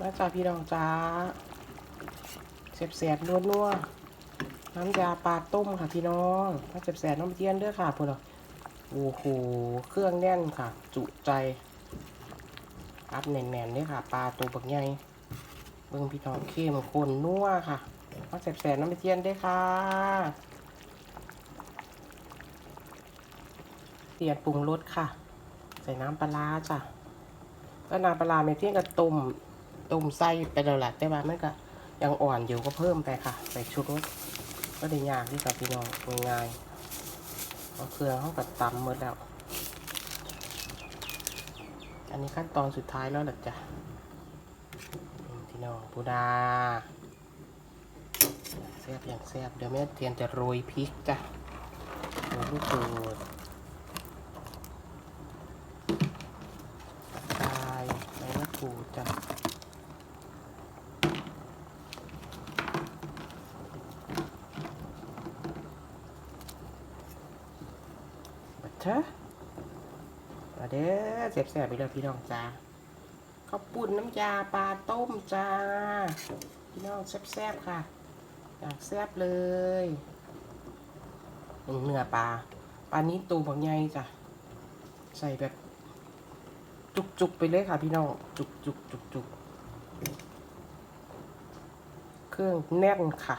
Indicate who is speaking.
Speaker 1: มาจากพี่น้องจ้าเสียบเสียบนัวนัวน้ำยาปลาต้มค่ะพี่น้องมาเสียบเสียบน้ำเทียนด้วยค่ะพุ่นอะโอ้โห เครื่องแน่นค่ะ จุใจอัพแน่นๆเลยค่ะ ปลาตัวบักใหญ่เบิ่งพี่น้องเข้มข้นนัวค่ะมาเสียบเสียบน้ำเทียนด้วยค่ะเตียนปรุงรสค่ะ ใส่น้ำปลาจ้ะก็น้ำปลาร้าเมเทียนกับต้ม ต้มไส้ไปแล้วแหละแต่ว่ามันก็ยังอ่อนอยู่ก็เพิ่มไปค่ะ ใส่ชูรสก็ได้ยากที่กับพี่น้องง่ายๆเอาเครื่องเข้ากับตำหมดแล้ว อันนี้ขั้นตอนสุดท้ายแล้วแหละจ้ะพี่น้องปูดาแซ่บอย่างแซ่บเดี๋ยวแม่เทียนจะโรยพริกจ้ะโรยลูกโดดตายใบมะกรูดจ้ะ เถอะมาเด้อเสียบแสบไปเลยพี่น้องจ้าข้าวปุ่นน้ำยาปลาต้มจ้า พี่น้องแซ่บๆค่ะอยากแซ่บเลยเนื้อปลาปลานี้ตูบักใหญ่จ้ะใส่แบบ จุกๆไปเลยค่ะ พี่น้องจุกๆจุกๆเครื่องแน่นค่ะ